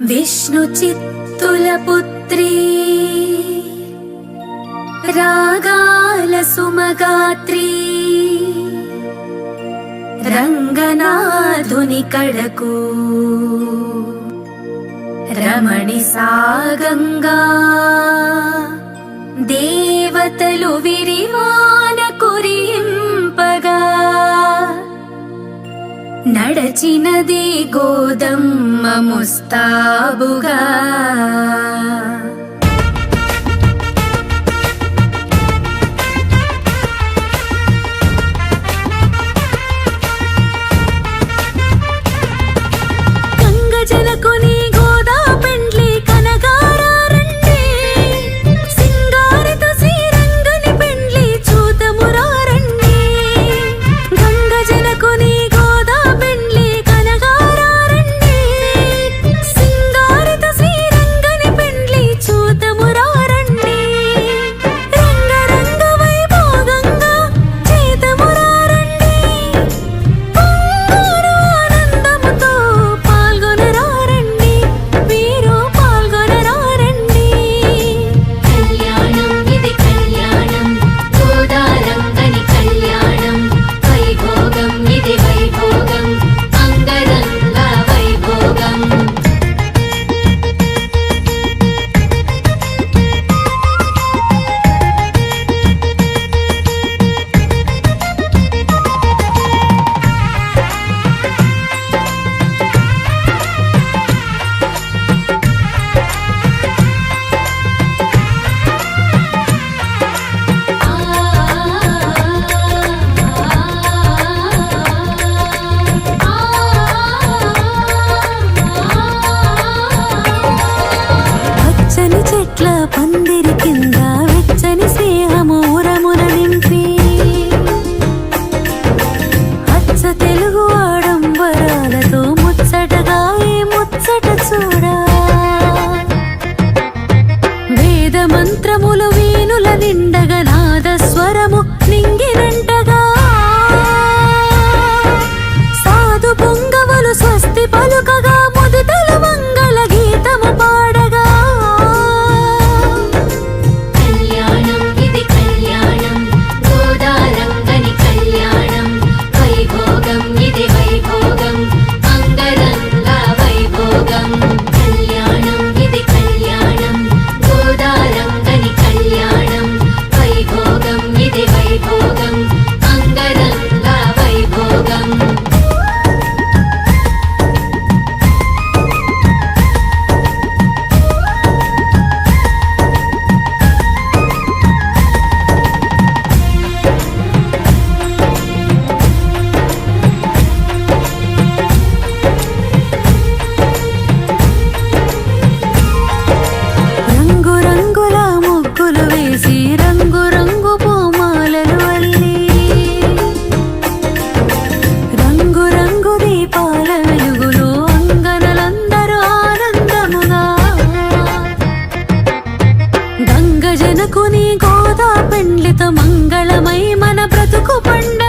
విష్ణు చిత్తుల పుత్రీ. రాగాల సుమగాత్రీ. రంగనాథుని కడకు. రమణి నడచినది గోదమ్మ ముస్తాబుగా. കാത്തിരിക്കും గజనకుని గోదా పెండ్లిత మంగళమై మన బ్రతుకు పండ